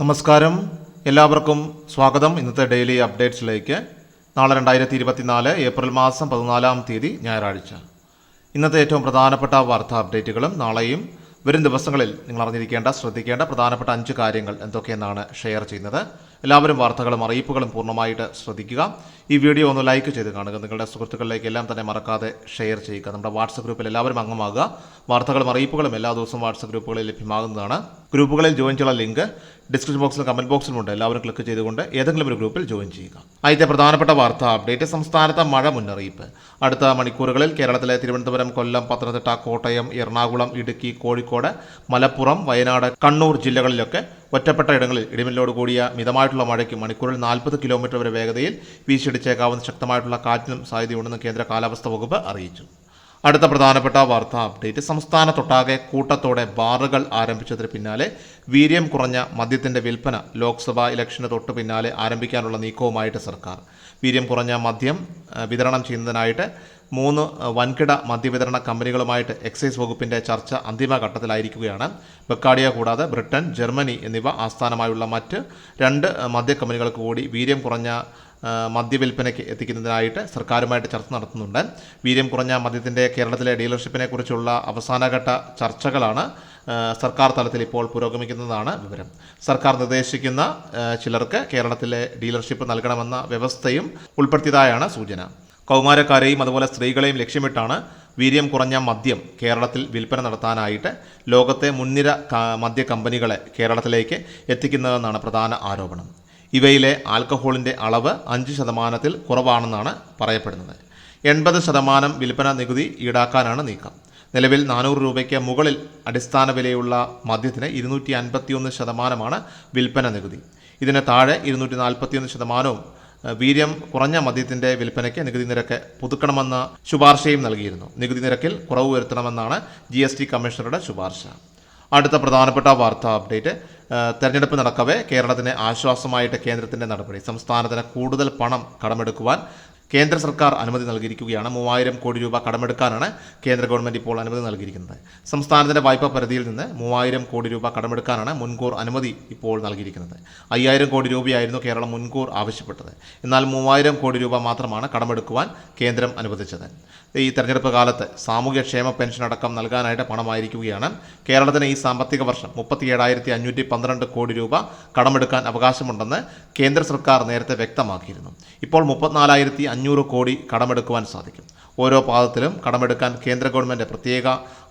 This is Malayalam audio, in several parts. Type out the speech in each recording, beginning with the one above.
നമസ്കാരം. എല്ലാവർക്കും സ്വാഗതം. ഇന്നത്തെ ഡെയിലി അപ്ഡേറ്റ്സിലേക്ക്. നാളെ രണ്ടായിരത്തി ഇരുപത്തിനാല് ഏപ്രിൽ മാസം പതിനാലാം തീയതി ഞായറാഴ്ച. ഇന്നത്തെ ഏറ്റവും പ്രധാനപ്പെട്ട വാർത്താ അപ്ഡേറ്റുകളും നാളെയും വരും ദിവസങ്ങളിൽ നിങ്ങൾ അറിഞ്ഞിരിക്കേണ്ട ശ്രദ്ധിക്കേണ്ട പ്രധാനപ്പെട്ട അഞ്ച് കാര്യങ്ങൾ എന്തൊക്കെയെന്നാണ് ഷെയർ ചെയ്യുന്നത്. എല്ലാവരും വാർത്തകളും അറിയിപ്പുകളും പൂർണമായിട്ട് ശ്രദ്ധിക്കുക. ഈ വീഡിയോ ഒന്ന് ലൈക്ക് ചെയ്ത് കാണുക. നിങ്ങളുടെ സുഹൃത്തുക്കളിലേക്ക് എല്ലാം തന്നെ മറക്കാതെ ഷെയർ ചെയ്യുക. നമ്മുടെ വാട്സപ്പ് ഗ്രൂപ്പിൽ എല്ലാവരും അംഗമാകുക. വാർത്തകളും അറിയിപ്പുകളും എല്ലാ ദിവസവും വാട്സപ്പ് ഗ്രൂപ്പുകളിൽ ലഭ്യമാകുന്നതാണ്. ഗ്രൂപ്പുകളിൽ ജോയിൻ ചെയ്യാനുള്ള ലിങ്ക് ഡിസ്ക്രിപ്ഷൻ ബോക്സിലും കമന്റ് ബോക്സിലുമുണ്ട് എല്ലാവരും ക്ലിക്ക് ചെയ്തുകൊണ്ട് ഏതെങ്കിലും ഒരു ഗ്രൂപ്പിൽ ജോയിൻ ചെയ്യുക. ആദ്യത്തെ പ്രധാനപ്പെട്ട വാർത്ത അപ്ഡേറ്റ് സംസ്ഥാനത്തെ മഴ മുന്നറിയിപ്പ്. അടുത്ത മണിക്കൂറുകളിൽ കേരളത്തിലെ തിരുവനന്തപുരം കൊല്ലം പത്തനംതിട്ട കോട്ടയം എറണാകുളം ഇടുക്കി കോഴിക്കോട് മലപ്പുറം വയനാട് കണ്ണൂർ ജില്ലകളിലൊക്കെ ഒറ്റപ്പെട്ട ഇടങ്ങളിൽ ഇടിമിന്നലോട് കൂടിയ മിതമായിട്ടുള്ള മഴയ്ക്ക് മണിക്കൂറിൽ നാൽപ്പത് കിലോമീറ്റർ വരെ വേഗതയിൽ വീശിയടിച്ചേക്കാവുന്ന ശക്തമായിട്ടുള്ള കാറ്റിനും സാധ്യതയുണ്ടെന്ന് കേന്ദ്ര കാലാവസ്ഥാ വകുപ്പ് അറിയിച്ചു. അടുത്ത പ്രധാനപ്പെട്ട വാർത്താ അപ്ഡേറ്റ്. സംസ്ഥാനത്തൊട്ടാകെ കൂട്ടത്തോടെ ബാറുകൾ ആരംഭിച്ചതിന് പിന്നാലെ വീര്യം കുറഞ്ഞ മദ്യത്തിന്റെ വിൽപ്പന ലോക്സഭാ ഇലക്ഷന് തൊട്ട് പിന്നാലെ ആരംഭിക്കാനുള്ള നീക്കവുമായിട്ട് സർക്കാർ. വീര്യം കുറഞ്ഞ മദ്യം വിതരണം ചെയ്യുന്നതിനായിട്ട് മൂന്ന് വൻകിട മദ്യവിതരണ കമ്പനികളുമായിട്ട് എക്സൈസ് വകുപ്പിന്റെ ചർച്ച അന്തിമഘട്ടത്തിലായിരിക്കുകയാണ്. ബക്കാഡിയ കൂടാതെ ബ്രിട്ടൻ ജർമ്മനി എന്നിവ ആസ്ഥാനമായുള്ള മറ്റ് രണ്ട് മദ്യക്കമ്പനികൾക്ക് മദ്യ കമ്പനികൾക്ക് കൂടി വീര്യം കുറഞ്ഞ മദ്യവില്പനയ്ക്ക് എത്തിക്കുന്നതിനായിട്ട് സർക്കാരുമായിട്ട് ചർച്ച നടത്തുന്നുണ്ട്. വീര്യം കുറഞ്ഞ മദ്യത്തിന്റെ കേരളത്തിലെ ഡീലർഷിപ്പിനെ കുറിച്ചുള്ള അവസാനഘട്ട ചർച്ചകളാണ് സർക്കാർ തലത്തിൽ ഇപ്പോൾ പുരോഗമിക്കുന്നതാണ് വിവരം. സർക്കാർ നിർദ്ദേശിക്കുന്ന ചിലർക്ക് കേരളത്തിലെ ഡീലർഷിപ്പ് നൽകണമെന്ന വ്യവസ്ഥയും ഉൾപ്പെടുത്തിയതായാണ് സൂചന. കൗമാരക്കാരെയും അതുപോലെ സ്ത്രീകളെയും ലക്ഷ്യമിട്ടാണ് വീര്യം കുറഞ്ഞ മദ്യം കേരളത്തിൽ വിൽപ്പന നടത്താനായിട്ട് ലോകത്തെ മുൻനിര മദ്യ കമ്പനികളെ കേരളത്തിലേക്ക് എത്തിക്കുന്നതെന്നാണ് പ്രധാന ആരോപണം. ഇവയിലെ ആൽക്കഹോളിന്റെ അളവ് അഞ്ച് ശതമാനത്തിൽ കുറവാണെന്നാണ് പറയപ്പെടുന്നത്. എൺപത് ശതമാനം വിൽപ്പന നികുതി ഈടാക്കാനാണ് നീക്കം. നിലവിൽ നാനൂറ് രൂപയ്ക്ക് മുകളിൽ അടിസ്ഥാന വിലയുള്ള മദ്യത്തിന് ഇരുന്നൂറ്റി അൻപത്തിയൊന്ന് ശതമാനമാണ് വിൽപ്പന നികുതി. ഇതിന് താഴെ ഇരുന്നൂറ്റി നാൽപ്പത്തിയൊന്ന് ശതമാനവും വീര്യം കുറഞ്ഞ മദ്യത്തിന്റെ വിൽപ്പനയ്ക്ക് നികുതി നിരക്ക് പുതുക്കണമെന്ന ശുപാർശയും നൽകിയിരുന്നു. നികുതി നിരക്കിൽ കുറവ് വരുത്തണമെന്നാണ് ജി എസ് ടി കമ്മീഷണറുടെ ശുപാർശ. അടുത്ത പ്രധാനപ്പെട്ട വാർത്താ അപ്ഡേറ്റ് തെരഞ്ഞെടുപ്പ് നടക്കവേ കേരളത്തിന് ആശ്വാസമായിട്ട് കേന്ദ്രത്തിന്റെ നടപടി സംസ്ഥാനത്തിന് കൂടുതൽ പണം കടമെടുക്കുവാൻ കേന്ദ്ര സർക്കാർ അനുമതി നൽകിയിരിക്കുകയാണ്. മൂവായിരം കോടി രൂപ കടമെടുക്കാനാണ് കേന്ദ്ര ഗവൺമെന്റ് ഇപ്പോൾ അനുമതി നൽകിയിരിക്കുന്നത്. സംസ്ഥാനത്തിന്റെ വായ്പാ പരിധിയിൽ നിന്ന് മൂവായിരം കോടി രൂപ കടമെടുക്കാനാണ് മുൻകൂർ അനുമതി ഇപ്പോൾ നൽകിയിരിക്കുന്നത്. അയ്യായിരം കോടി രൂപയായിരുന്നു കേരളം മുൻകൂർ ആവശ്യപ്പെട്ടത്. എന്നാൽ മൂവായിരം കോടി രൂപ മാത്രമാണ് കടമെടുക്കുവാൻ കേന്ദ്രം അനുവദിച്ചത്. ഈ തെരഞ്ഞെടുപ്പ് കാലത്ത് സാമൂഹ്യക്ഷേമ പെൻഷൻ അടക്കം നൽകാനായിട്ട് പണമായിരിക്കുകയാണ്. കേരളത്തിന് ഈ സാമ്പത്തിക വർഷം മുപ്പത്തി ഏഴായിരത്തി അഞ്ഞൂറ്റി പന്ത്രണ്ട് കോടി രൂപ കടമെടുക്കാൻ അവകാശമുണ്ടെന്ന് കേന്ദ്ര സർക്കാർ നേരത്തെ വ്യക്തമാക്കിയിരുന്നു. ഇപ്പോൾ മുപ്പത്തിനാലായിരത്തി അഞ്ഞൂറ് കോടി കടമെടുക്കുവാൻ സാധിക്കും. ഓരോ പാദത്തിലും കടമെടുക്കാൻ കേന്ദ്ര ഗവൺമെന്റ് പ്രത്യേക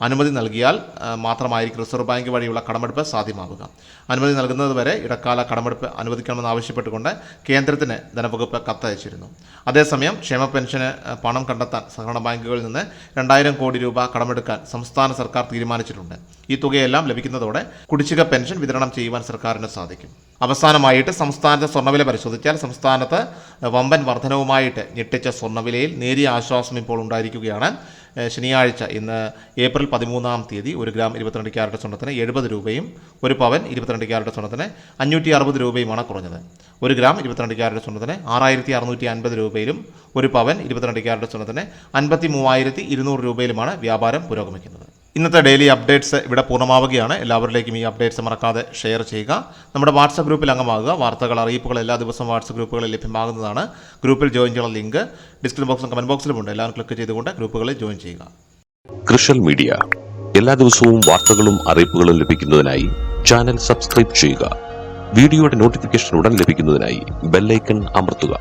അനുമതി നൽകിയാൽ മാത്രമായിരിക്കും റിസർവ് ബാങ്ക് വഴിയുള്ള കടമെടുപ്പ് സാധ്യമാവുക. അനുമതി നൽകുന്നത് വരെ ഇടക്കാല കടമെടുപ്പ് അനുവദിക്കണമെന്ന് ആവശ്യപ്പെട്ടുകൊണ്ട് കേന്ദ്രത്തിന് ധനവകുപ്പ് കത്തയച്ചിരുന്നു. അതേസമയം ക്ഷേമ പെൻഷന് പണം കണ്ടെത്താൻ സഹകരണ ബാങ്കുകളിൽ നിന്ന് രണ്ടായിരം കോടി രൂപ കടമെടുക്കാൻ സംസ്ഥാന സർക്കാർ തീരുമാനിച്ചിട്ടുണ്ട്. ഈ തുകയെല്ലാം ലഭിക്കുന്നതോടെ കുടിശ്ശിക പെൻഷൻ വിതരണം ചെയ്യുവാൻ സർക്കാരിന് സാധിക്കും. അവസാനമായിട്ട് സംസ്ഥാനത്തെ സ്വർണവില പരിശോധിച്ചാൽ സംസ്ഥാനത്ത് വമ്പൻ വർധനവുമായിട്ട് ഞെട്ടിച്ച സ്വർണവിലയിൽ നേരിയ ആശ്വാസം ഇപ്പോൾ ഉണ്ടായിരിക്കുകയാണ്. ശനിയാഴ്ച ഇന്ന് ഏപ്രിൽ പതിമൂന്നാം തീയതി ഒരു ഗ്രാം ഇരുപത്തിരണ്ട് ക്യാരറ്റ് സ്വർണത്തിന് എഴുപത് രൂപയും ഒരു പവൻ ഇരുപത്തിരണ്ട് ക്യാരറ്റ് സ്വർണത്തിന് അഞ്ഞൂറ്റി അറുപത് രൂപയുമാണ് കുറഞ്ഞത്. ഒരു ഗ്രാം ഇരുപത്തിരണ്ട് ക്യാരറ്റ് സ്വർണത്തിന് ആറായിരത്തി അറുന്നൂറ്റി അൻപത് രൂപയിലും ഒരു പവൻ ഇരുപത്തിരണ്ട് ക്യാരറ്റ് സ്വർണത്തിന് അൻപത്തി മൂവായിരത്തി ഇരുന്നൂറ് രൂപയിലുമാണ് വ്യാപാരം പുരോഗമിക്കുന്നത്. ഇന്നത്തെ ഡെയിലി അപ്ഡേറ്റ്സ് ഇവിടെ പൂർണമാവുകയാണ്. എല്ലാവരിലേക്കും ഈ അപ്ഡേറ്റ്സ് മറക്കാതെ ഷെയർ ചെയ്യുക. നമ്മുടെ വാട്സപ്പ് ഗ്രൂപ്പിൽ അംഗമാകുക. വാർത്തകൾ അറിയിപ്പുകൾ എല്ലാ ദിവസവും വാട്സപ്പ് ഗ്രൂപ്പുകളിൽ ലഭ്യമാകുന്നതാണ്. ഗ്രൂപ്പിൽ ജോയിൻ ചെയ്യാനുള്ള ലിങ്ക് ഡിസ്ക്രിപ്ഷൻ ബോക്സും കമന്റ് ബോക്സിലുമുണ്ട് എല്ലാവരും ക്ലിക്ക് ചെയ്തുകൊണ്ട് ഗ്രൂപ്പുകളിൽ ജോയിൻ ചെയ്യുക. കൃഷൽ മീഡിയ എല്ലാ ദിവസവും വാർത്തകളും അറിയിപ്പുകളും ലഭിക്കുന്നതിനായി ചാനൽ സബ്സ്ക്രൈബ് ചെയ്യുക. വീഡിയോയുടെ നോട്ടിഫിക്കേഷൻ ഉടൻ ലഭിക്കുന്നതിനായി ബെല്ലൈക്കൺ അമർത്തുക.